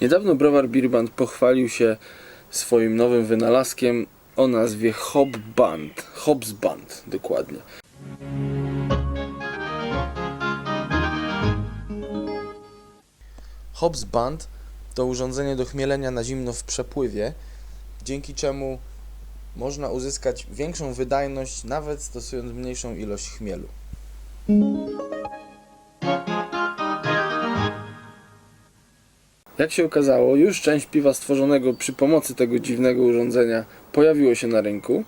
Niedawno browar Birband pochwalił się swoim nowym wynalazkiem o nazwie Hop Band. Hops Band, dokładnie. Hops Band to urządzenie do chmielenia na zimno w przepływie, dzięki czemu można uzyskać większą wydajność, nawet stosując mniejszą ilość chmielu. Jak się okazało, już część piwa stworzonego przy pomocy tego dziwnego urządzenia pojawiło się na rynku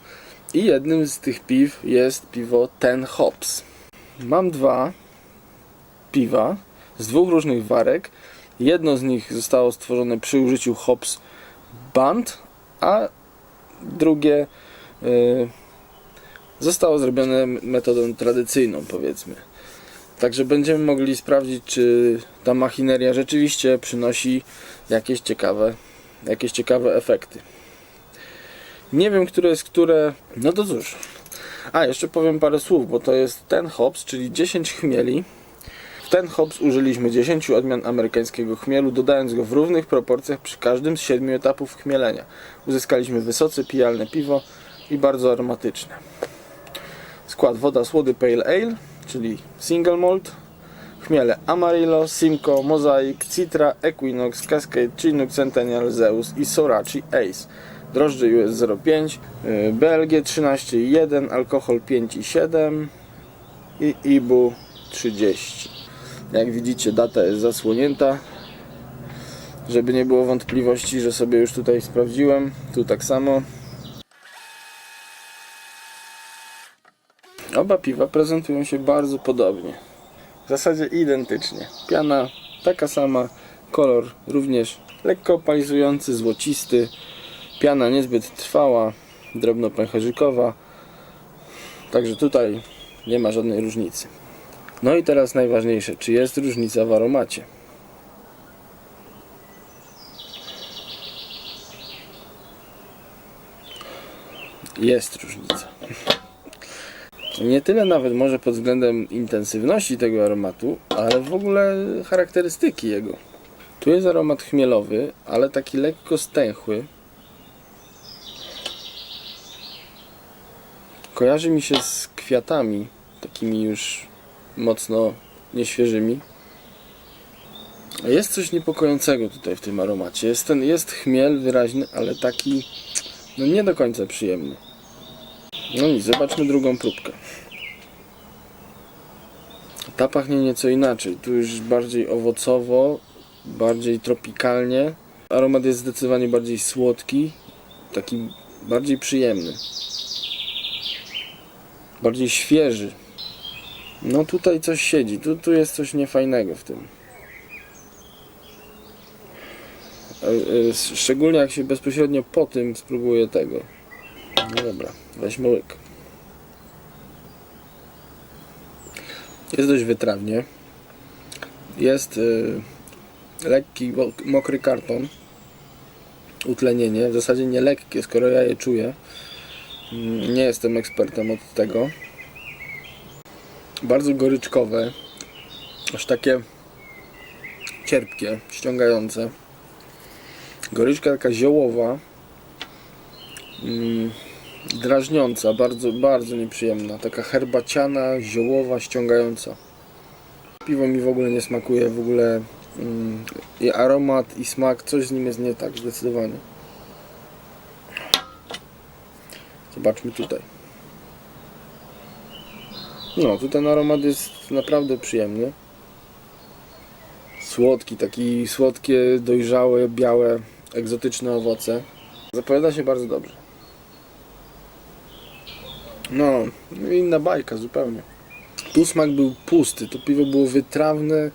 i jednym z tych piw jest piwo Ten Hops. Mam dwa piwa z dwóch różnych warek. Jedno z nich zostało stworzone przy użyciu Hops Band, a drugie y, zostało zrobione metodą tradycyjną, powiedzmy. Także będziemy mogli sprawdzić, czy ta machineria rzeczywiście przynosi jakieś ciekawe, jakieś ciekawe efekty. Nie wiem, które jest które. No to cóż. A, jeszcze powiem parę słów, bo to jest ten hops, czyli 10 chmieli. W ten hops użyliśmy 10 odmian amerykańskiego chmielu, dodając go w równych proporcjach przy każdym z 7 etapów chmielenia. Uzyskaliśmy wysoce pijalne piwo i bardzo aromatyczne. Skład woda, słody Pale Ale, czyli single malt, chmiele Amarillo, Simcoe, Mosaic, Citra, Equinox, Cascade, Chinook, Centennial, Zeus i Sorachi Ace. Drożdże US 0,5, y, BLG 13,1, alkohol 5,7 i IBU 30. Jak widzicie data jest zasłonięta, żeby nie było wątpliwości, że sobie już tutaj sprawdziłem. Tu tak samo. Oba piwa prezentują się bardzo podobnie. W zasadzie identycznie. Piana taka sama, kolor również lekko opalizujący, złocisty. Piana niezbyt trwała, drobnopęcherzykowa. Także tutaj nie ma żadnej różnicy. No i teraz najważniejsze, czy jest różnica w aromacie? Jest różnica. Nie tyle nawet może pod względem intensywności tego aromatu, ale w ogóle charakterystyki jego. Tu jest aromat chmielowy, ale taki lekko stęchły. Kojarzy mi się z kwiatami, takimi już mocno nieświeżymi. Jest coś niepokojącego tutaj w tym aromacie. Jest, ten, jest chmiel wyraźny, ale taki no nie do końca przyjemny. No nic, zobaczmy drugą próbkę. Ta pachnie nieco inaczej. Tu już bardziej owocowo, bardziej tropikalnie. Aromat jest zdecydowanie bardziej słodki, taki bardziej przyjemny. Bardziej świeży. No tutaj coś siedzi, tu, tu jest coś niefajnego w tym. E, e, Szczególnie jak się bezpośrednio po tym spróbuję tego. No dobra, weźmy łyk. Jest dość wytrawnie. Jest y, lekki, mokry karton. Utlenienie. W zasadzie nie lekkie, skoro ja je czuję. Mm, Nie jestem ekspertem od tego. Bardzo goryczkowe. Aż takie cierpkie, ściągające. Goryczka taka ziołowa. Mm, drażniąca, bardzo, bardzo nieprzyjemna. Taka herbaciana, ziołowa, ściągająca. Piwo mi w ogóle nie smakuje, w ogóle mm, i aromat, i smak, coś z nim jest nie tak, zdecydowanie. Zobaczmy tutaj. No, tu ten aromat jest naprawdę przyjemny. Słodki, taki słodkie, dojrzałe, białe, egzotyczne owoce. Zapowiada się bardzo dobrze. No, inna bajka zupełnie. Tu smak był pusty, to piwo było wytrawne,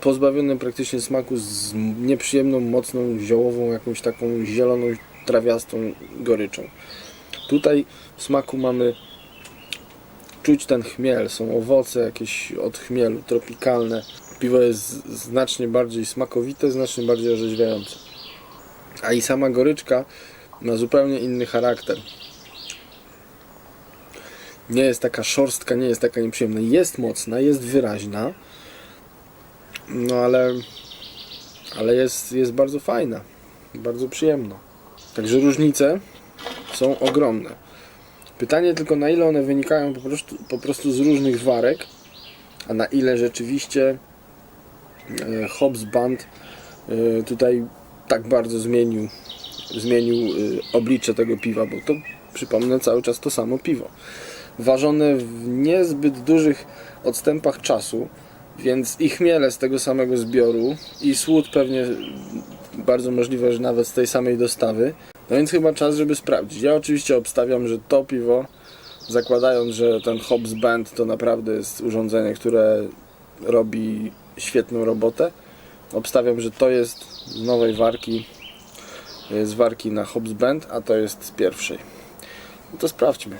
pozbawione praktycznie smaku z nieprzyjemną, mocną, ziołową, jakąś taką zieloną, trawiastą goryczą. Tutaj w smaku mamy czuć ten chmiel, są owoce jakieś od chmielu, tropikalne. Piwo jest znacznie bardziej smakowite, znacznie bardziej orzeźwiające. A i sama goryczka ma zupełnie inny charakter nie jest taka szorstka, nie jest taka nieprzyjemna. Jest mocna, jest wyraźna, no ale, ale jest, jest bardzo fajna, bardzo przyjemna. Także różnice są ogromne. Pytanie tylko na ile one wynikają po prostu, po prostu z różnych warek, a na ile rzeczywiście e, Hobbs Band e, tutaj tak bardzo zmienił, zmienił e, oblicze tego piwa, bo to przypomnę cały czas to samo piwo. Ważone w niezbyt dużych odstępach czasu, więc i chmiele z tego samego zbioru i słód pewnie bardzo możliwe, że nawet z tej samej dostawy. No więc chyba czas, żeby sprawdzić. Ja oczywiście obstawiam, że to piwo, zakładając, że ten Hobbs Band to naprawdę jest urządzenie, które robi świetną robotę, obstawiam, że to jest z nowej warki, z warki na Hobbs Band, a to jest z pierwszej. No to sprawdźmy.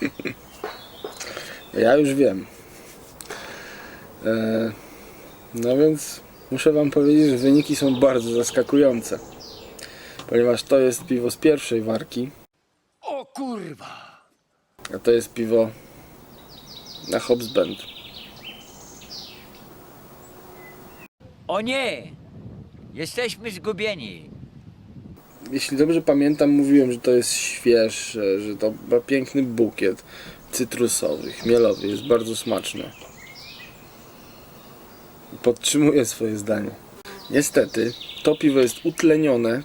Ja już wiem. E, no więc muszę Wam powiedzieć, że wyniki są bardzo zaskakujące. Ponieważ to jest piwo z pierwszej warki, O kurwa! a to jest piwo na Hobbs Band. O nie! Jesteśmy zgubieni. Jeśli dobrze pamiętam, mówiłem, że to jest świeże, że to ma piękny bukiet cytrusowy, chmielowy, jest bardzo smaczne. Podtrzymuję swoje zdanie. Niestety, to piwo jest utlenione,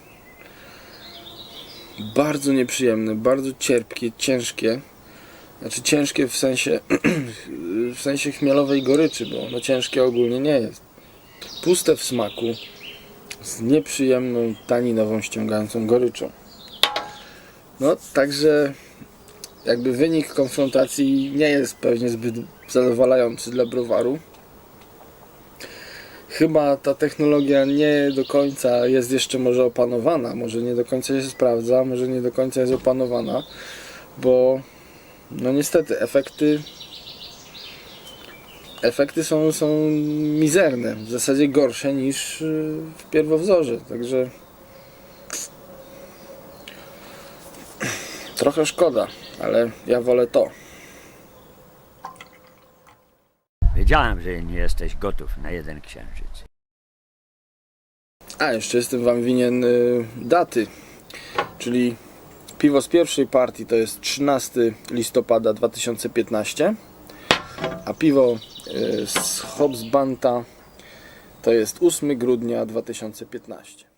bardzo nieprzyjemne, bardzo cierpkie, ciężkie. Znaczy ciężkie w sensie, w sensie chmielowej goryczy, bo ono ciężkie ogólnie nie jest. Puste w smaku, z nieprzyjemną, taninową, ściągającą goryczą. No, także jakby wynik konfrontacji nie jest pewnie zbyt zadowalający dla browaru. Chyba ta technologia nie do końca jest jeszcze może opanowana, może nie do końca się sprawdza, może nie do końca jest opanowana, bo no niestety efekty efekty są, są mizerne, w zasadzie gorsze niż y, w pierwowzorze, także trochę szkoda, ale ja wolę to. Wiedziałem, że nie jesteś gotów na jeden księżyc. A, jeszcze jestem Wam winien y, daty, czyli piwo z pierwszej partii to jest 13 listopada 2015, a piwo y, z Hobbs Banta to jest 8 grudnia 2015.